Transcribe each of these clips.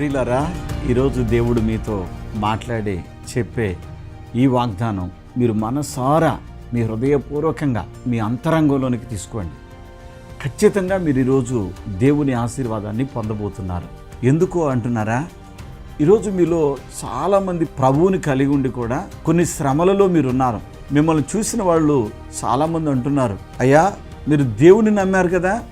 ప్రియులరా ఈరోజు దేవుడు మీతో మాట్లాడే చెప్పే ఈ వాగ్దానం మీరు మనసారా మీ హృదయపూర్వకంగా మీ అంతరంగంలోనికి తీసుకోండి. ఖచ్చితంగా మీరు ఈరోజు దేవుని ఆశీర్వాదాన్ని పొందబోతున్నారు. ఎందుకు అంటున్నారా? ఈరోజు మీలో చాలామంది ప్రభువుని కలిగి ఉండి కూడా కొన్ని శ్రమలలో మీరు ఉన్నారు మిమ్మల్ని చూసిన వాళ్ళు చాలామంది అంటున్నారు. అయ్యా మీరు దేవుని నమ్మారు కదా?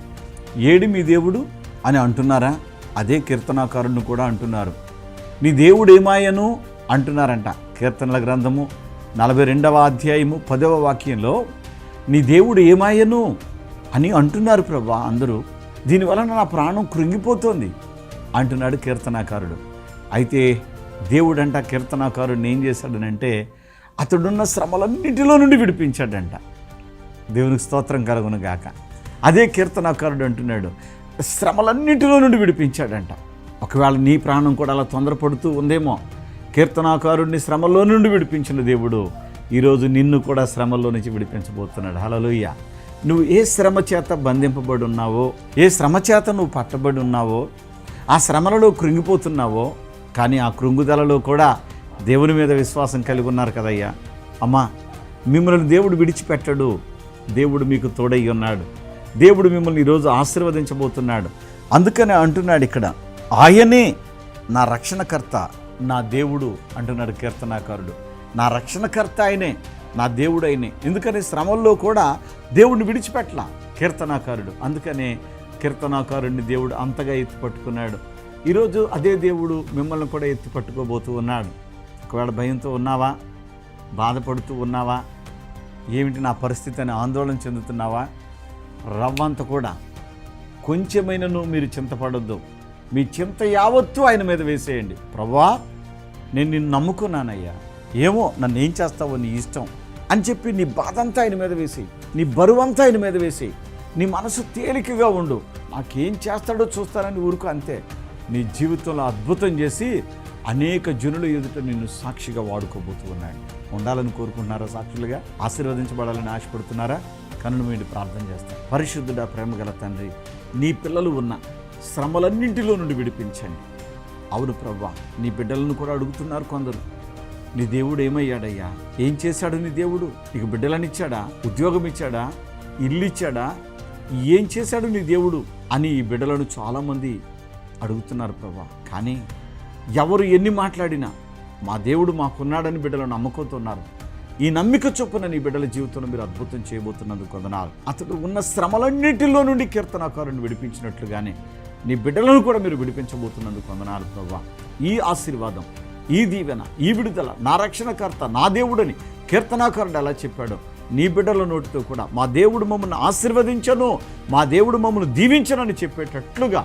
ఏడి మీ దేవుడు అని అంటున్నారా? అదే కీర్తనాకారుడిని కూడా అంటున్నారు. నీ దేవుడు ఏమాయను అంటున్నారంట కీర్తనల గ్రంథము నలభై రెండవ అధ్యాయము పదవ వాక్యంలో నీ దేవుడు ఏమాయను అని అంటున్నారు ప్రభా అందరూ. దీనివలన నా ప్రాణం కృంగిపోతోంది అంటున్నాడు కీర్తనాకారుడు. అయితే దేవుడంట కీర్తనాకారుడిని ఏం చేశాడనంటే అతడున్న శ్రమలన్నిటిలో నుండి విడిపించాడంట. దేవునికి స్తోత్రం కలుగును గాక. అదే కీర్తనాకారుడు అంటున్నాడు శ్రమలన్నింటిలో నుండి విడిపించాడంట. ఒకవేళ నీ ప్రాణం కూడా అలా తొందరపడుతూ ఉందేమో కీర్తనాకారుడిని శ్రమలో నుండి విడిపించిన దేవుడు ఈరోజు నిన్ను కూడా శ్రమలో నుంచి విడిపించబోతున్నాడు. హలలుయ్య నువ్వు ఏ శ్రమ చేత బంధింపబడి ఉన్నావో ఏ శ్రమ చేత నువ్వు పట్టబడి ఉన్నావో ఆ శ్రమలలో కృంగిపోతున్నావో కానీ ఆ కృంగుదలలో కూడా దేవుని మీద విశ్వాసం కలిగి ఉన్నారు కదయ్యా. అమ్మా మిమ్మల్ని దేవుడు విడిచిపెట్టడు. దేవుడు మీకు తోడై ఉన్నాడు. దేవుడు మిమ్మల్ని ఈరోజు ఆశీర్వదించబోతున్నాడు. అందుకనే అంటున్నాడు ఇక్కడ ఆయనే నా రక్షణకర్త నా దేవుడు అంటున్నాడు కీర్తనాకారుడు. నా రక్షణకర్త ఆయనే నా దేవుడు ఆయనే. ఎందుకని శ్రమల్లో కూడా దేవుడిని విడిచిపెట్టలా కీర్తనాకారుడు. అందుకనే కీర్తనాకారుడిని దేవుడు అంతగా ఎత్తి పట్టుకున్నాడు. ఈరోజు అదే దేవుడు మిమ్మల్ని కూడా ఎత్తి పట్టుకోబోతూ ఉన్నాడు. ఒకవేళ భయంతో ఉన్నావా? బాధపడుతూ ఉన్నావా? ఏమిటి నా పరిస్థితి అని ఆందోళన చెందుతున్నావా? రవ్వంత కూడా. కొంచెమైనను మీరు చింతపడొద్దు. మీ చింత యావత్తు ఆయన మీద వేసేయండి. ప్రభా నేను నిన్ను నమ్ముకున్నానయ్యా. ఏమో నన్ను ఏం చేస్తావో నీ ఇష్టం అని చెప్పి నీ బాధంతా ఆయన మీద వేసి నీ బరువంతా ఆయన మీద వేసి నీ మనసు తేలికగా ఉండు. నాకేం చేస్తాడో చూస్తానని ఊరుకు అంతే. నీ జీవితంలో అద్భుతం చేసి అనేక జనుల ఎదుట నిన్ను సాక్షిగా వాడుకోబోతున్నాడు ఉండాలని కోరుకుంటున్నారా సాక్షులుగా? ఆశీర్వదించబడాలని ఆశపడుతున్నారా? కనులు మీడి ప్రార్థన చేస్తాను పరిశుద్ధుడా ప్రేమ గల తండ్రి నీ పిల్లలు ఉన్న శ్రమలన్నింటిలో నుండి విడిపించండి. అవును ప్రవ్వా నీ బిడ్డలను కూడా అడుగుతున్నారు కొందరు. నీ దేవుడు ఏమయ్యాడయ్యా? ఏం చేశాడు నీ దేవుడు? నీకు బిడ్డలనిచ్చాడా ఉద్యోగం ఇచ్చాడా? ఇల్లు ఇచ్చాడా? ఏం చేశాడు నీ దేవుడు? అని ఈ బిడ్డలను చాలామంది అడుగుతున్నారు ప్రభా. కానీ ఎవరు ఎన్ని మాట్లాడినా మా దేవుడు మాకున్నాడని బిడ్డలు నమ్ముకోతున్నారు ఈ నమ్మిక చొప్పున నీ బిడ్డల జీవితంలో మీరు అద్భుతం చేయబోతున్నందుకు కొందనాలు అతడు ఉన్న శ్రమలన్నిటిలో నుండి కీర్తనాకారుని విడిపించినట్లుగానే నీ బిడ్డలను కూడా మీరు విడిపించబోతున్నందుకు కొందనాలు ప్రభా. ఈ ఆశీర్వాదం ఈ దీవెన ఈ విడుదల నా రక్షణకర్త నా దేవుడని కీర్తనాకారుడు ఎలా చెప్పాడో నీ బిడ్డల నోటితో కూడా మా దేవుడు మమ్మల్ని ఆశీర్వదించను మా దేవుడు మమ్మల్ని దీవించనని చెప్పేటట్లుగా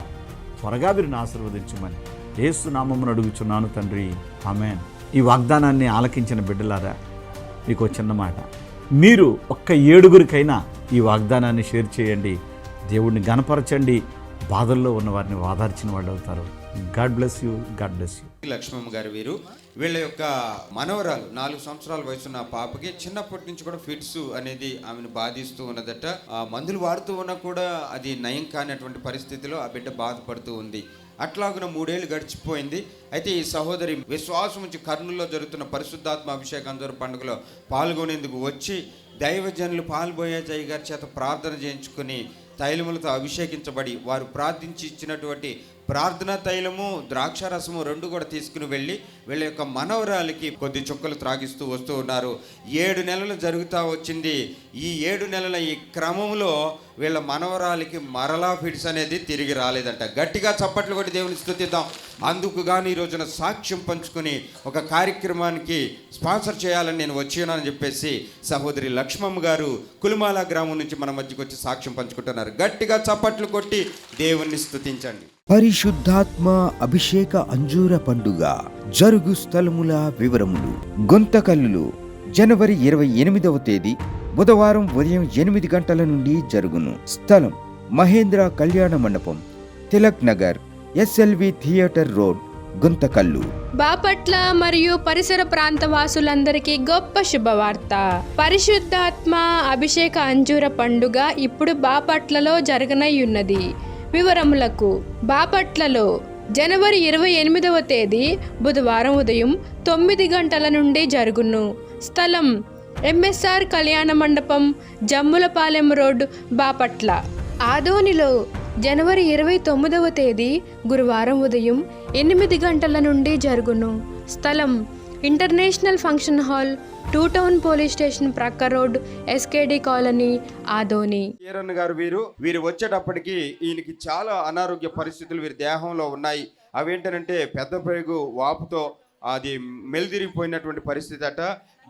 త్వరగా వీరిని ఆశీర్వదించమని ఏసునామమును అడుగుచున్నాను తండ్రి. ఆమెన్. ఈ వాగ్దానాన్ని ఆలకించిన బిడ్డలారా మీకు చిన్న మాట. మీరు ఒక్క ఏడుగురికైనా ఈ వాగ్దానాన్ని షేర్ చేయండి. దేవుడిని గనపరచండి బాధల్లో ఉన్న వారిని వాదార్చిన వాళ్ళు అవుతారు. God bless you. God bless you. Lakshmamma garu వీరు. వీళ్ళ యొక్క మనవరాలు నాలుగు సంవత్సరాల వయసున్న పాపకి చిన్నప్పటి నుంచి కూడా ఫిట్స్ అనేది ఆమెను బాధిస్తూ ఉన్నదట. ఆ మందులు వాడుతూ ఉన్నా కూడా అది నయం కానటువంటి పరిస్థితిలో ఆ బిడ్డ బాధపడుతూ ఉంది. అట్లాగున మూడేళ్ళు గడిచిపోయింది. అయితే ఈ సహోదరి విశ్వాసం నుంచి కర్నూలులో జరుగుతున్న పరిశుద్ధాత్మ అభిషేకందరూ పండుగలో పాల్గొనేందుకు వచ్చి దైవజనులు పాల్బోయే జయ గారి చేత ప్రార్థన చేయించుకుని తైలములతో అభిషేకించబడి వారు ప్రార్థించి ఇచ్చినటువంటి ప్రార్థన తైలము ద్రాక్షారసము రెండు కూడా తీసుకుని వెళ్ళి వీళ్ళ యొక్క మనవరాలికి కొద్ది చుక్కలు త్రాగిస్తూ వస్తూ ఉన్నారు. ఏడు నెలలు జరుగుతూ వచ్చింది. ఈ ఏడు నెలల ఈ క్రమంలో వీళ్ళ మనవరాలికి మరలా ఫిట్స్ అనేది తిరిగి రాలేదంట. గట్టిగా చప్పట్లు కొట్టి దేవుని స్థుతిద్దాం. అందుకు కానీ ఈ రోజున సాక్ష్యం పంచుకుని ఒక కార్యక్రమానికి స్పాన్సర్ చేయాలని నేను వచ్చానని చెప్పేసి సహోదరి లక్ష్మమ్మ గారు కులుమాల గ్రామం నుంచి మన మధ్యకి వచ్చి సాక్ష్యం పంచుకుంటున్నారు. గట్టిగా చప్పట్లు కొట్టి దేవుణ్ణి స్థుతించండి. పరిశుద్ధాత్మ అభిషేక అంజూర పండుగ జరుగు స్థలముల వివరములు. గుంతకల్లులు జనవరి ఇరవై ఎనిమిదవ తేదీ బుధవారం ఉదయం ఎనిమిది గంటల నుండి జరుగును. స్థలం Mahendra Kalyana Mandapam Tilak Nagar SLV theatre road Guntakal. Bapatla మరియు పరిసర ప్రాంత వాసులందరికీ గొప్ప శుభవార్త. పరిశుద్ధాత్మ అభిషేక అంజూర పండుగ ఇప్పుడు బాపట్లలో జరగనయ్యున్నది వివరములకు బాపట్లలో జనవరి ఇరవై ఎనిమిదవ తేదీ బుధవారం ఉదయం తొమ్మిది గంటల నుండి జరుగును. స్థలం ఎంఎస్ఆర్ కళ్యాణ మండపం జమ్ములపాలెం రోడ్ బాపట్ల. ఆదోనిలో జనవరి ఇరవై తొమ్మిదవ తేదీ గురువారం ఉదయం ఎనిమిది గంటల నుండి జరుగును. స్థలం international function hall two town police station ప్రక్క road SKD colony Adoni Eeranna garu వీరు వీరు వచ్చేటప్పటికి ఈయనకి చాలా అనారోగ్య పరిస్థితులు వీరి దేహంలో ఉన్నాయి. అవేంటంటే పెద్ద పెరుగు వాపుతో అది మెలిదిరిగిపోయినటువంటి పరిస్థితి అట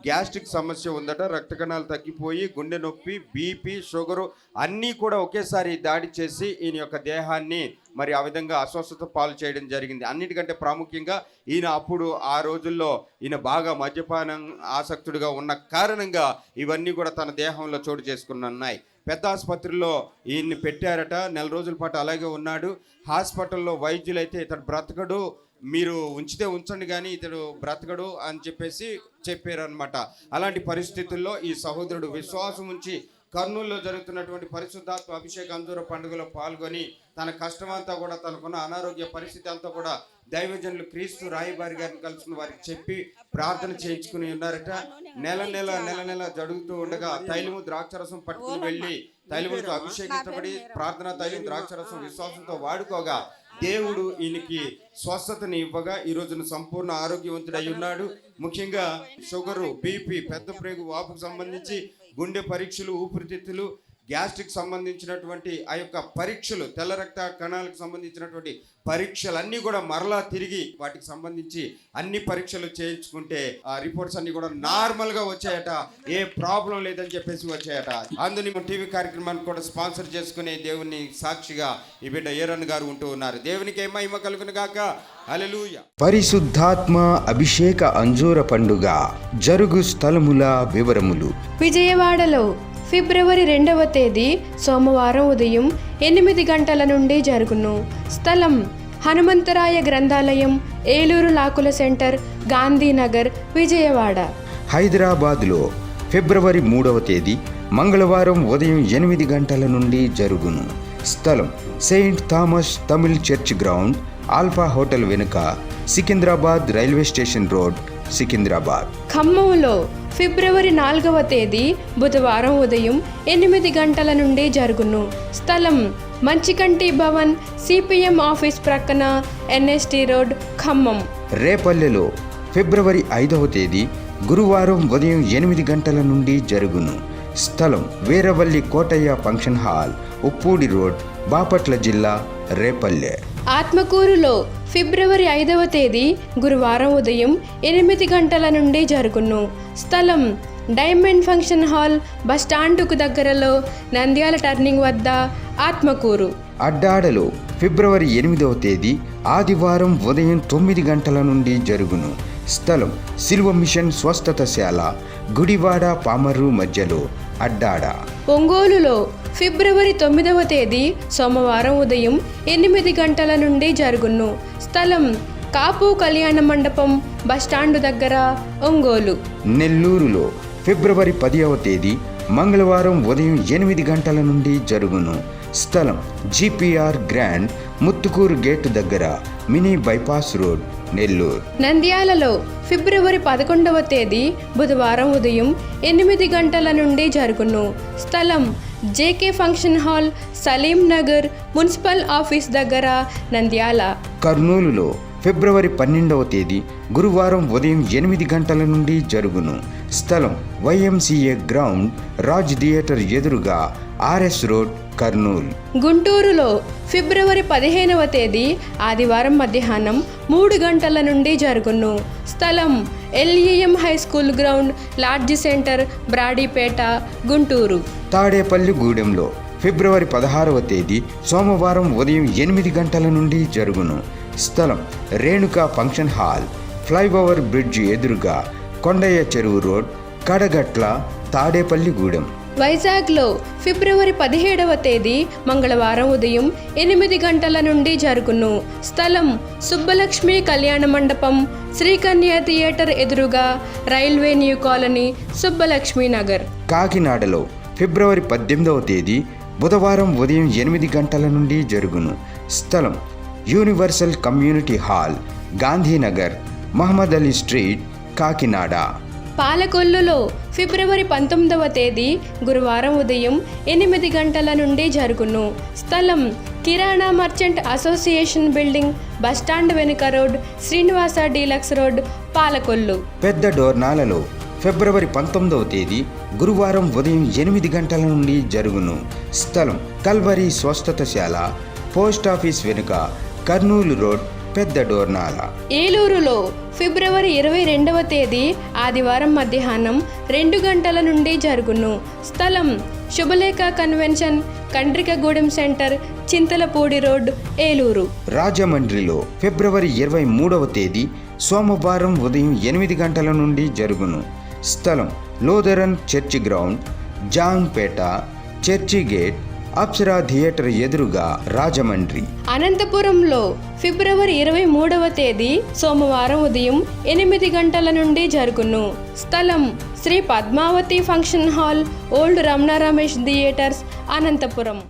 గ్యాస్ట్రిక్ సమస్య ఉందట రక్త కణాలు తగ్గిపోయి గుండె నొప్పి బీపీ షుగరు అన్నీ కూడా ఒకేసారి దాడి చేసి ఈయన యొక్క దేహాన్ని మరి ఆ విధంగా అస్వస్థత పాలు చేయడం జరిగింది. అన్నిటికంటే ప్రాముఖ్యంగా ఈయన అప్పుడు ఆ రోజుల్లో ఈయన బాగా మద్యపానం ఆసక్తుడిగా ఉన్న కారణంగా ఇవన్నీ కూడా తన దేహంలో చోటు చేసుకున్నాయి పెద్ద ఆసుపత్రిలో ఈయన్ని పెట్టారట నెల రోజుల పాటు అలాగే ఉన్నాడు. హాస్పిటల్లో వైద్యులైతే ఇతడు బ్రతకడు మీరు ఉంచితే ఉంచండి కానీ ఇతడు బ్రతకడు అని చెప్పేసి చెప్పారనమాట అలాంటి పరిస్థితుల్లో ఈ సహోదరుడు విశ్వాసం ఉంచి కర్నూలులో జరుగుతున్నటువంటి పరిశుద్ధాత్మ అభిషేక అంజూర పండుగలో పాల్గొని తన కష్టమంతా కూడా తనకున్న అనారోగ్య పరిస్థితి అంతా కూడా దైవజనులు క్రీస్తు రాయబారి గారిని కలుసుకుని వారికి చెప్పి ప్రార్థన చేయించుకుని ఉన్నారట. నెల నెల నెల నెల జరుగుతూ ఉండగా తైలము ద్రాక్షరసం పట్టుకుని వెళ్ళి తైలములతో అభిషేకించబడి ప్రార్థన తైలం ద్రాక్షరసం విశ్వాసంతో వాడుకోగా దేవుడు ఈయనకి స్వస్థతని ఇవ్వగా ఈ రోజున సంపూర్ణ ఆరోగ్యవంతుడై ఉన్నాడు. ముఖ్యంగా షుగరు బీపీ పెద్ద ప్రేగు వాపుకు సంబంధించి గుండె పరీక్షలు ఊపిరితిత్తులు గ్యాస్ట్రిక్ సంబంధించినటువంటి ఆ యొక్క పరీక్షలు తెల్ల రక్త కణాలకు సంబంధించినటువంటి పరీక్షలు అన్నీ కూడా మరలా తిరిగి వాటికి సంబంధించి అన్ని పరీక్షలు చేయించుకుంటే ఆ రిపోర్ట్స్ అన్ని కూడా నార్మల్గా వచ్చాయట. ఏ ప్రాబ్లం లేదని చెప్పేసి వచ్చాయట. అందుని టీవీ కార్యక్రమాన్ని కూడా స్పాన్సర్ చేసుకునే దేవుని సాక్షిగా ఈ బిడ్డ ఏరన్ గారు ఉంటూ ఉన్నారు. దేవునికి ఏమో ఇమ్మ కలుగును గాక? పరిశుద్ధాత్మ అభిషేక అంజూర పండుగ. జరుగు స్థలముల వివరములు. విజయవాడలో ఫిబ్రవరి రెండవ తేదీ సోమవారం ఉదయం ఎనిమిది గంటల నుండి జరుగును. స్థలం హనుమంతరాయ గ్రంథాలయం ఏలూరు లాకుల సెంటర్ గాంధీనగర్ విజయవాడ. హైదరాబాద్లో ఫిబ్రవరి మూడవ తేదీ మంగళవారం ఉదయం ఎనిమిది గంటల నుండి జరుగును. స్థలం saint Thomas Tamil church ground alpha hotel వెనుక Secunderabad railway station road Secunderabad. ఖమ్మంలో ఫిబ్రవరి నాలుగవ తేదీ బుధవారం ఉదయం ఎనిమిది గంటల నుండి జరుగును. స్థలం మంచికంటి భవన్ సిపిఎం ఆఫీస్ ప్రక్కన ఎన్ఎస్టి రోడ్ ఖమ్మం. రేపల్లెలో ఫిబ్రవరి ఐదవ తేదీ గురువారం ఉదయం ఎనిమిది గంటల నుండి జరుగును. స్థలం Veeravalli Kotayya function hall Uppudi road Bapatla జిల్లా రేపల్లె. ఆత్మకూరులో ఫిబ్రవరి ఐదవ తేదీ గురువారం ఉదయం ఎనిమిది గంటల నుండి జరుగును. స్థలం డైమండ్ ఫంక్షన్ హాల్ బస్టాండుకు దగ్గరలో నంద్యాల టర్నింగ్ వద్ద ఆత్మకూరు. అడ్డాడలో ఫిబ్రవరి ఎనిమిదవ తేదీ ఆదివారం ఉదయం తొమ్మిది గంటల నుండి జరుగును. స్థలం సిల్వ మిషన్ స్వస్థతశాల గుడివాడ పామర్రు మధ్యలో అడ్డాడ. ఒంగోలులో ఫిబ్రవరి తొమ్మిదవ తేదీ సోమవారం ఉదయం ఎనిమిది గంటల నుండి జరుగును. స్థలం కాపు కళ్యాణ మండపం బస్టాండు దగ్గర ఒంగోలు. నెల్లూరులో ఫిబ్రవరి పదివ తేదీ మంగళవారం ఉదయం ఎనిమిది గంటల నుండి జరుగును. స్థలం జిపిఆర్ గ్రాండ్ ముత్తుకూరు గేటు దగ్గర మినీ బైపాస్ రోడ్ నెల్లూరు. నంద్యాలలో ఫిబ్రవరి పదకొండవ తేదీ బుధవారం ఉదయం ఎనిమిది గంటల నుండి జరుగును. స్థలం JK function hall Salim Nagar municipal office దగ్గర నంద్యాల. కర్నూలులో ఫిబ్రవరి పన్నెండవ తేదీ గురువారం ఉదయం ఎనిమిది గంటల నుండి జరుగును. స్థలం వైఎంసీఏ గ్రౌండ్ రాజ్ థియేటర్ ఎదురుగా ఆర్ఎస్ రోడ్ కర్నూలు. గుంటూరులో ఫిబ్రవరి పదిహేనవ తేదీ ఆదివారం మధ్యాహ్నం మూడు గంటల నుండి జరుగును. స్థలం LEM high school ground lodge centre Brodipet Guntur. Tadepalli గూడెంలో ఫిబ్రవరి పదహారవ తేదీ సోమవారం ఉదయం ఎనిమిది గంటల నుండి జరుగును. స్థలం Renuka function hall flyover bridge ఎదురుగా కొండయ్య చెరువు రోడ్ కడగట్ల తాడేపల్లిగూడెం వైజాగ్లో ఫిబ్రవరి పదిహేడవ తేదీ మంగళవారం ఉదయం ఎనిమిది గంటల నుండి జరుగును. స్థలం సుబ్బలక్ష్మి కళ్యాణ మండపం శ్రీకన్య థియేటర్ ఎదురుగా railway new colony Subbalakshmi Nagar. కాకినాడలో ఫిబ్రవరి పద్దెనిమిదవ తేదీ బుధవారం ఉదయం ఎనిమిది గంటల నుండి జరుగును. స్థలం universal community hall Gandhinagar Mohammed Ali street Kakinada. పాలకొల్లులో ఫిబ్రవరి పంతొమ్మిదవ తేదీ గురువారం ఉదయం ఎనిమిది గంటల నుండి జరుగును. స్థలం kirana merchant association building bus stand వెనుక road Srinivasa deluxe road Palakollu. పెద్ద డోర్నాలలో ఫిబ్రవరి పంతొమ్మిదవ తేదీ గురువారం ఉదయం ఎనిమిది గంటల నుండి జరుగును. స్థలం కల్వరి స్వస్థతశాల పోస్ట్ ఆఫీస్ వెనుక కర్నూలు రోడ్ పెద్ద డోర్నాల. ఏలూరులో ఫిబ్రవరి ఇరవై రెండవ తేదీ ఆదివారం మధ్యాహ్నం రెండు గంటల నుండి జరుగును. స్థలం Subhalekha convention Kandrikagudem centre Chintalapudi road Eluru. రాజమండ్రిలో ఫిబ్రవరి ఇరవై మూడవ తేదీ సోమవారం ఉదయం ఎనిమిది గంటల నుండి జరుగును. స్థలం Lutheran church ground Jampeta church gate Apsara theatre ఎదురుగా రాజమండ్రి. అనంతపురంలో ఫిబ్రవరి ఇరవై మూడవ తేదీ సోమవారం ఉదయం ఎనిమిది గంటల నుండి జరుగును. స్థలం Sri Padmavathi function hall old Ramana Ramesh theatres Anantapuram.